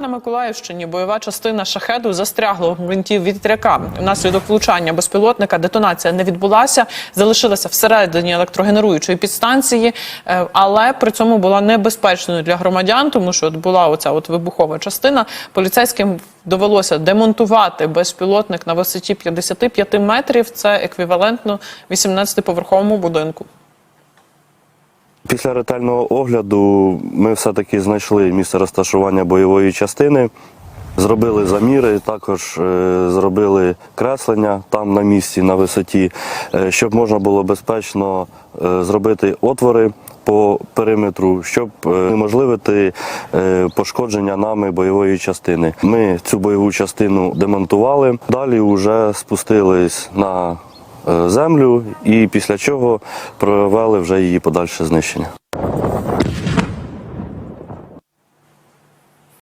На Миколаївщині бойова частина шахеду застрягла у гвинтів вітряка. Внаслідок влучання безпілотника детонація не відбулася, залишилася всередині електрогенеруючої підстанції, е, але при цьому була небезпечною для громадян, тому що от була оця от вибухова частина. Поліцейським довелося демонтувати безпілотник на висоті 55 метрів. Це еквівалентно 18-поверховому будинку. Після ретельного огляду ми все-таки знайшли місце розташування бойової частини, зробили заміри, також е, зробили креслення там на місці, на висоті, е, щоб можна було безпечно е, зробити отвори по периметру, щоб неможливити пошкодження нами бойової частини. Ми цю бойову частину демонтували, далі вже спустились на землю і після чого провели вже її подальше знищення.